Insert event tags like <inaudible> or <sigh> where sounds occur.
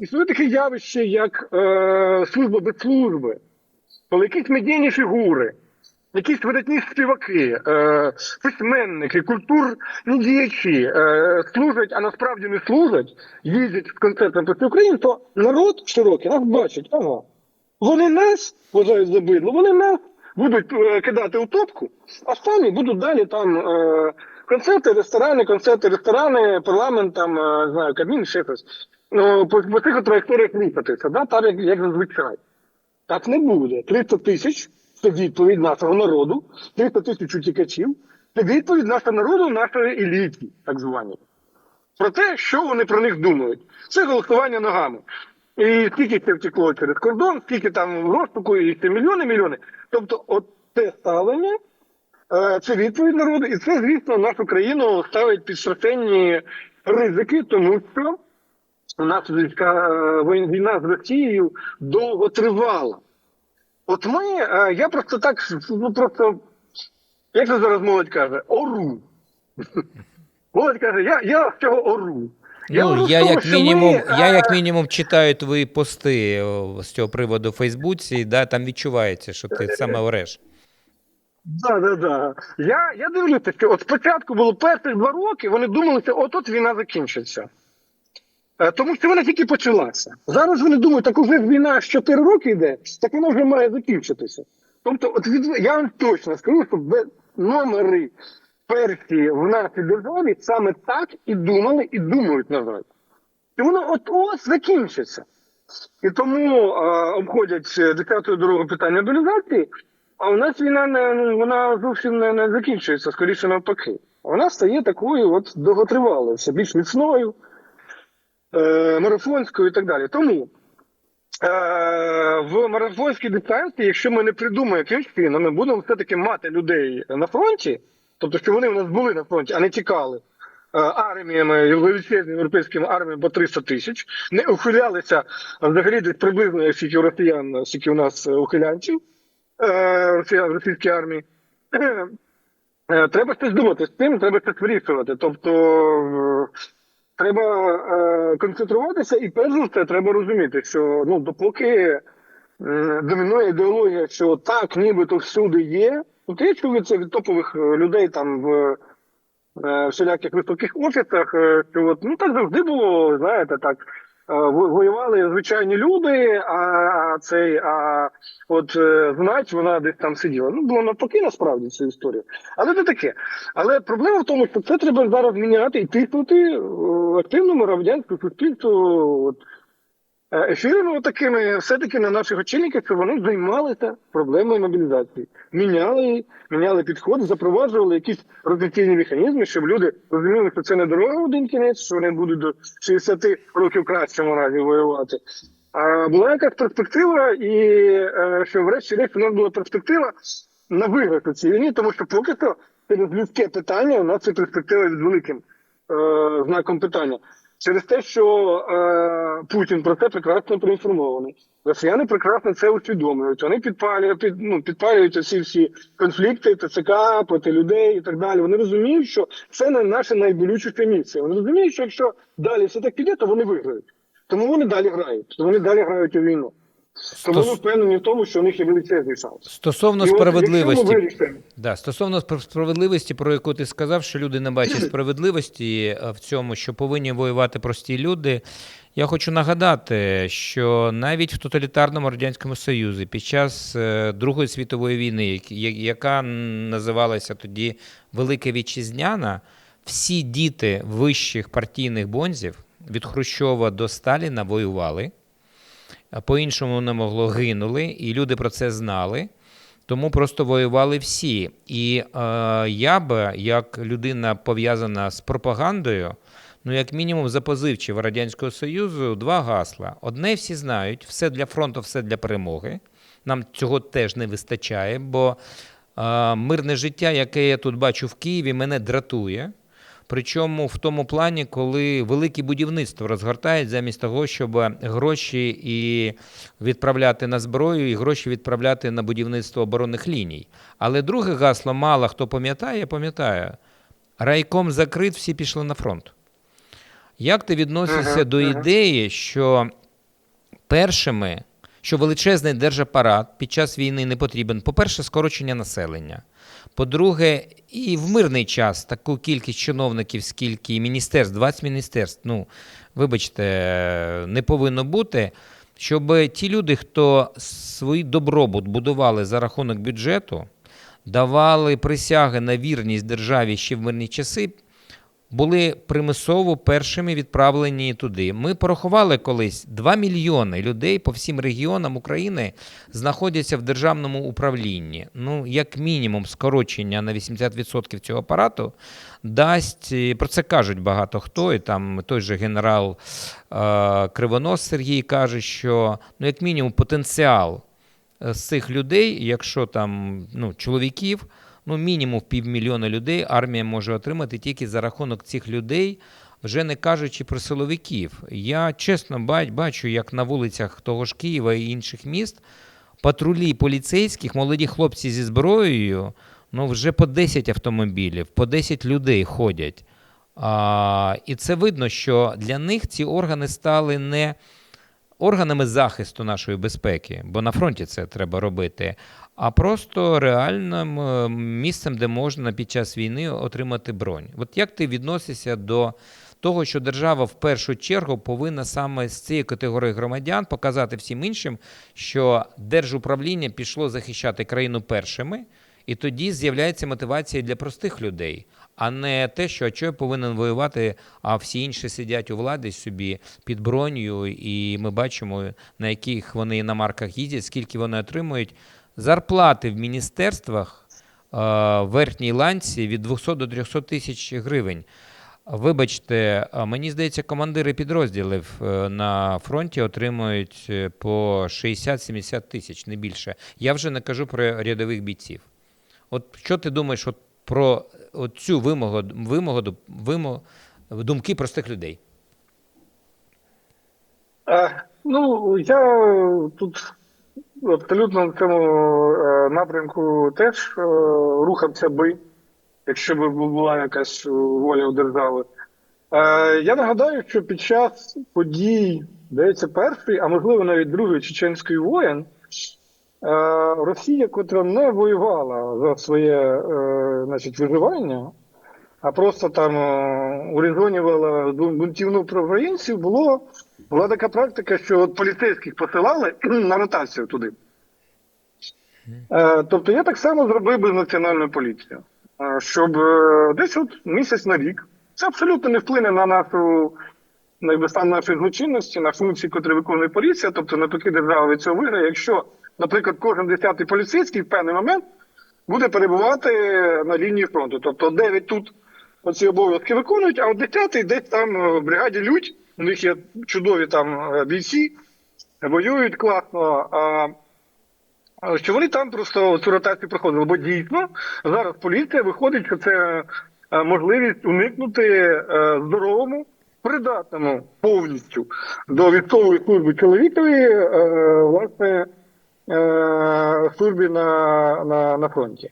існує таке явище, як е, служба без служби, коли якісь медійні фігури, якісь видатні співаки, е, письменники, культурні діячі е, служать, а насправді не служать, їздять з концертом по всій Україні, то народ широкий нас бачить, ага. Вони нас вважають за бидло, вони нас будуть е, кидати у топку, а самі будуть далі там е, концерти, ресторани, концерти, ресторани, парламент, там, е, знаю, Кабмін, ще щось. Ну, по, по цих траєкторіях рухатися, да, так як, як зазвичай. Так не буде. 300 тисяч це відповідь нашого народу, 300 тисяч утікачів це відповідь нашого народу, нашої еліті, так звані. Про те, що вони про них думають. Це голосування ногами. І скільки це втекло через кордон, скільки там в розшуку, і це мільйони, мільйони. Тобто, от те ставлення, е, це відповідь народу, і це, звісно, нашу країну ставить під страшенні ризики, тому що у нас війська, е, війна з Росією довго тривала. От ми, е, я просто так, ну просто, як це зараз молодь каже, ору. <laughs> Молодь каже, я, я з цього ору. Ну, я того, як мінімум, ми, я е, як мінімум читаю твої пости з цього приводу в Фейсбуці, да, там відчувається, що ти саме ореш. Да, да, да. Я, я дивлюся, що от спочатку було перших два роки, вони думали, що от-от війна закінчиться. Е, Тому що вона тільки почалася. Зараз вони думають, так уже війна з 4 роки йде, так вона вже має закінчитися. Тобто, от від, я вам точно скажу, що номери перші в нашій державі саме так і думали, і думають, на жаль. І воно от ось закінчиться. І тому е, обходять е, десятою дорогу питання долізації, а у нас війна не вона зовсім не, не закінчується, скоріше навпаки. Вона стає такою от довготривалою, більш міцною, марафонською і так далі. Тому е, в марафонській дистанції, якщо ми не придумаємо якимсь чином, ми будемо все-таки мати людей на фронті, тобто, що вони у нас були на фронті, а не тікали. е, Арміями величезними європейськими арміями по 300 тисяч, не ухилялися взагалі десь приблизно скільки росіян, скільки у нас е, ухилянців е, росіян російській армії. Е, Треба щось думати з тим, треба щось вирішувати. Тобто е, треба е, концентруватися, і перш за все треба розуміти, що ну допоки е, домінує ідеологія, що так, нібито всюди є. От я чую це від топових е, людей там в е, всіляких високих офісах, е, що от ну так завжди було, знаєте, так. Е, Воювали звичайні люди, а, цей, а от е, знать, вона десь там сиділа. Ну, було навпаки, насправді цю історію. Але це таке. Але проблема в тому, що це треба зараз міняти і тиснути е, активному громадянському суспільству ефірами такими, все-таки на наших очільниках, щоб вони займалися проблемою мобілізації. Міняли, міняли підходи, запроваджували якісь ротаційні механізми, щоб люди розуміли, що це не дорога один кінець, що вони будуть до 60 років в кращому разі воювати. А була якась перспектива, і е, що врешті-решт у нас була перспектива на виграш у цій війні, тому що поки що через людське питання у нас це перспектива з великим е, знаком питання. Через те, що е, Путін про це прекрасно проінформований. Росіяни прекрасно це усвідомлюють. Вони підпалюють, під, ну, підпалюють всі всі конфлікти, ТЦК проти людей і так далі. Вони розуміють, що це не наше найболючіше місце. Вони розуміють, що якщо далі все так піде, то вони виграють. Тому вони далі грають. Тому вони далі грають у війну. Тому ми впевнені в тому, що у них є величезний шанс. Стосовно І справедливості, вирішимо, Да, стосовно справедливості, про яку ти сказав, що люди не бачать <clears throat> справедливості е, в цьому, що повинні воювати прості люди. Я хочу нагадати, що навіть в тоталітарному радянському Союзі під час е, Другої світової війни, як- яка називалася тоді Велика Вітчизняна, всі діти вищих партійних бонзів від Хрущова до Сталіна воювали. По-іншому не могло гинули, і люди про це знали. Тому просто воювали всі. І е, я би, як людина пов'язана з пропагандою, ну, як мінімум, запозивчив Радянського Союзу два гасла. Одне всі знають: все для фронту, все для перемоги. Нам цього теж не вистачає, бо е, мирне життя, яке я тут бачу в Києві, мене дратує. Причому в тому плані, коли велике будівництво розгортають замість того, щоб гроші і відправляти на зброю, і гроші відправляти на будівництво оборонних ліній. Але друге гасло, мало хто пам'ятає, пам'ятає. Райком закрит, всі пішли на фронт. Як ти відносишся Ага, до ідеї, що першими, що величезний держапарат під час війни не потрібен, по-перше, скорочення населення. По-друге, і в мирний час таку кількість чиновників, скільки і міністерств, 20 міністерств, ну, вибачте, не повинно бути, щоб ті люди, хто свій добробут будували за рахунок бюджету, давали присяги на вірність державі ще в мирні часи, були примусово першими відправлені туди. Ми порахували колись 2 мільйони людей по всім регіонам України знаходяться в державному управлінні. Ну, як мінімум, скорочення на 80% цього апарату дасть, про це кажуть багато хто, і там той же генерал е, Кривонос Сергій каже, що ну, як мінімум потенціал е, з цих людей, якщо там ну, чоловіків, ну мінімум півмільйона людей армія може отримати тільки за рахунок цих людей, вже не кажучи про силовиків. Я чесно бачу, як на вулицях того ж Києва і інших міст патрулі поліцейських, молоді хлопці зі зброєю, ну вже по 10 автомобілів, по 10 людей ходять. А, і це видно, що для них ці органи стали не органами захисту нашої безпеки, бо на фронті це треба робити, а просто реальним е, місцем, де можна під час війни отримати бронь. От як ти відносишся до того, що держава в першу чергу повинна саме з цієї категорії громадян показати всім іншим, що держуправління пішло захищати країну першими, і тоді з'являється мотивація для простих людей, а не те, що чого я повинен воювати, а всі інші сидять у владі собі під бронею, і ми бачимо, на яких вони іномарках їздять, скільки вони отримують. Зарплати в міністерствах е, в верхній ланці від 200 до 300 тисяч гривень. Вибачте, мені здається, командири підрозділів е, на фронті отримують е, по 60-70 тисяч, не більше. Я вже не кажу про рядових бійців. От що ти думаєш от про цю вимогу, вимогу, вимогу, думки простих людей? Ну, я тут абсолютно в цьому е, напрямку теж е, рухався би, якщо б була якась воля у держави. Е, я нагадаю, що під час подій, здається, першої, а можливо навіть другої чеченської воєн, Росія, котра не воювала за своє е, значить, виживання, а просто там е, урезонювала бунтівну про українців, було була така практика, що от поліцейських посилали <clears throat> на ротацію туди. Е, тобто я так само зробив би з національною поліцією, е, щоб е, десь от місяць на рік. Це абсолютно не вплине на нашу на стан нашої злочинності, на функції, котрі виконує поліція, тобто навпаки держава від цього виграє, якщо, наприклад, кожен десятий поліцейський в певний момент буде перебувати на лінії фронту. Тобто 9 тут оці обов'язки виконують, а от 10 десь там е, в бригаді лють, у них є чудові там е, бійці, воюють класно. А що вони там просто цю ротацію проходили. Бо дійсно зараз поліція виходить, що це е, можливість уникнути здоровому, придатному повністю до військової служби чоловікові, власне, службі на, на, на фронті.